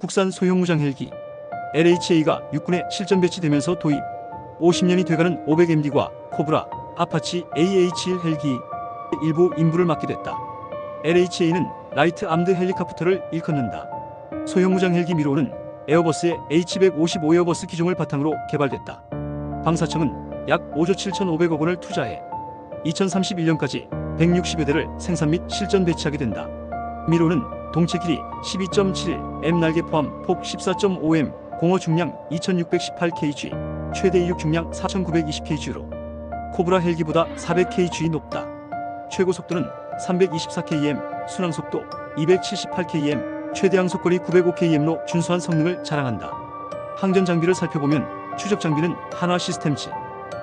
국산 소형 무장 헬기 LHA가 육군에 실전 배치되면서 도입 50년이 돼가는 500MD과 코브라, 아파치 AH-1 헬기 일부 임무를 맡게 됐다. LHA는 라이트 암드 헬리카프터를 일컫는다. 소형 무장 헬기 미로는 에어버스의 H155 에어버스 기종을 바탕으로 개발됐다. 방사청은 약 5조 7,500억 원을 투자해 2031년까지 160여 대를 생산 및 실전 배치하게 된다. 미로는 동체 길이 12.7, M 날개 포함 폭 14.5M, 공허 중량 2618kg, 최대 이륙 중량 4920kg로 코브라 헬기보다 400kg 높다. 최고 속도는 324km, 순항 속도 278km, 최대 항 속거리 905km로 준수한 성능을 자랑한다. 항전 장비를 살펴보면 추적 장비는 한화 시스템즈,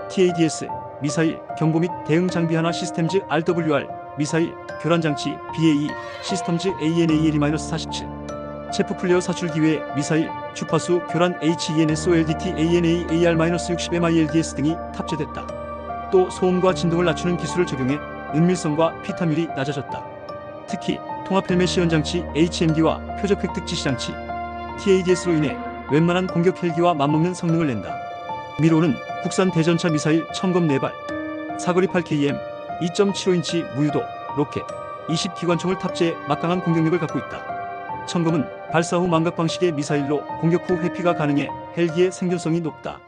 TADS, 미사일, 경보 및 대응 장비 한화 시스템즈 RWR, 미사일, 교란 장치 BAE, 시스템즈 ANAL-47, 체프 플레어 사출 기회 미사일, 주파수 교란 HENSOLDT ANA AR-60MILDS 등이 탑재됐다. 또 소음과 진동을 낮추는 기술을 적용해 은밀성과 피타율이 낮아졌다. 특히 통합 헬멧 시연 장치 HMD와 표적 획득 지시 장치 TADS로 인해 웬만한 공격 헬기와 맞먹는 성능을 낸다. 미로는 국산 대전차 미사일 청검 4발, 사거리 8km, 2.75인치 무유도 로켓, 20기관총을 탑재해 막강한 공격력을 갖고 있다. 청검은 발사 후 망각 방식의 미사일로 공격 후 회피가 가능해 헬기의 생존성이 높다.